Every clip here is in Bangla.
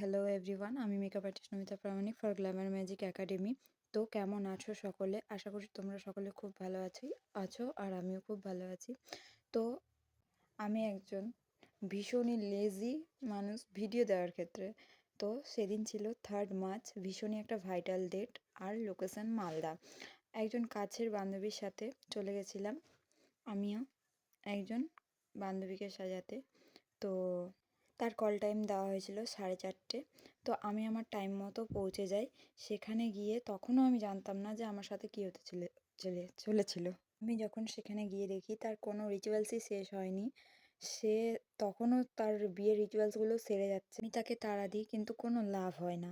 হ্যালো এভরিওয়ান আমি makeup artist Namita Pramanik for glamour magic academy তো কেমন আছো সকলে? আশা করি তোমরা সকলে খুব ভালো আছি, আছো আর আমিও খুব ভালো আছি। তো আমি একজন ভীষণই লেজি মানুষ ভিডিও দেওয়ার ক্ষেত্রে। তো সেদিন ছিল থার্ড মার্চ ভীষণই একটা ভাইটাল ডেট আর লোকেশন মালদা। একজন কাছের বান্ধবীর সাথে চলে গেছিলাম আমিও, একজন বান্ধবীকে সাজাতে। তো তার কল টাইম দেওয়া হয়েছিল সাড়ে চারটে। তো আমি আমার টাইম মতো পৌঁছে যাই। সেখানে গিয়ে তখনও আমি জানতাম না যে আমার সাথে কী হতে চলে চলে, চলেছিল। আমি যখন সেখানে গিয়ে দেখি তার কোনো রিচুয়ালসই শেষ হয়নি। সে তখনও তার বিয়ের রিচুয়ালসগুলো সেরে যাচ্ছে। আমি তাকে তাড়া দিই কিন্তু কোনো লাভ হয় না।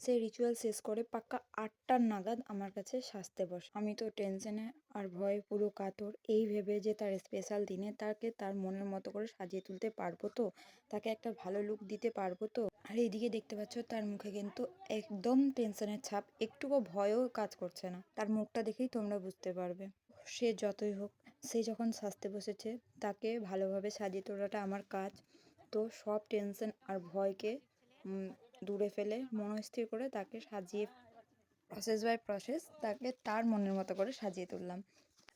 সে রিচুয়াল শেষ করে পাক্কা আটটার নাগাদ আমার কাছে সাজতে বসে। আমি তো টেনশনে আর ভয়ে পুরো কাতর। এই ভেবে যে তার স্পেশাল দিনে তাকে তার মনের মতো করে সাজিয়ে তুলতে পারব তো? তাকে একটা ভালো লুক দিতে পারব তো? আর এইদিকে দেখতে পাচ্ছ তার মুখে কিন্তু একদম টেনশনের ছাপ। একটুকু ভয়ও কাজ করছে না। তার মুখটা দেখেই তোমরা বুঝতে পারবে। সে যতই হোক, সে যখন সাজতে বসেছে, তাকে ভালোভাবে সাজিয়ে তোলাটা আমার কাজ। তো সব টেনশন আর ভয়কে দূরে ফেলে মনস্থির করে তাকে সাজিয়ে প্রসেস বাই প্রসেস তাকে তার মনের মতো করে সাজিয়ে তুললাম।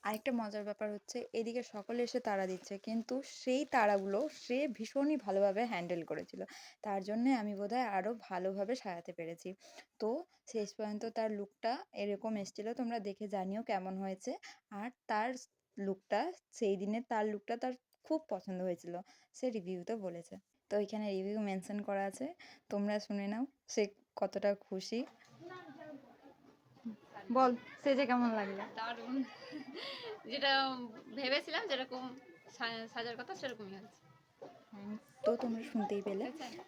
আরেকটা মজার ব্যাপার হচ্ছে, এদিকে সকলে এসে তাড়া দিচ্ছে, কিন্তু সেই তাড়াগুলো সে ভীষণই ভালোভাবে হ্যান্ডেল করেছিল। তার জন্যে আমি বোধহয় আরও ভালোভাবে সাজাতে পেরেছি। তো শেষ পর্যন্ত তার লুকটা এরকম এসেছিল, তোমরা দেখে জানিও কেমন হয়েছে। আর তার লুকটা সেই দিনে তার লুকটা তার খুব পছন্দ হয়েছিল, সে রিভিউতে বলেছে। তো ওইখানে রিভিউ মেনশন করা আছে। তোমরা শুনে নাও সে কতটা খুশি। বল সে যে কেমন লাগল? দারুণ। যেটা ভেবেছিলাম যেরকম সা- সাজার কথা সেরকমই হয়েছে। তো তোমরা শুনতেই পেলে।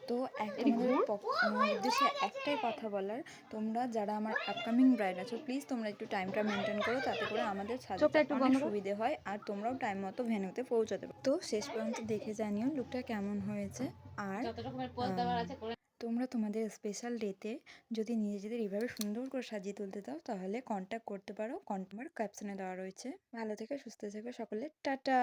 তো তোমাদের উদ্দেশ্যে একটাই কথা বলার তোমরা যারা আমার আপকামিং ব্রাইড আছো প্লিজ তোমরা একটু টাইমটা মেনটেন করো তাতে করে আমাদের সাজাতে অনেক সুবিধে হয় আর তোমরাও টাইম মতো ভেনুতে পৌঁছাতে পারো। তো শেষ পর্যন্ত দেখে জানিও লুকটা কেমন হয়েছে। আর তোমরা তোমাদের স্পেশাল ডেতে যদি নিজেদের এইভাবে সুন্দর করে সাজিয়ে তুলতে দাও তাহলে কন্ট্যাক্ট করতে পারো। কন্ট্যাক্ট ক্যাপশনে দেওয়া রয়েছে। ভালো থেকে সুস্থ থেকো সকলে। টাটা!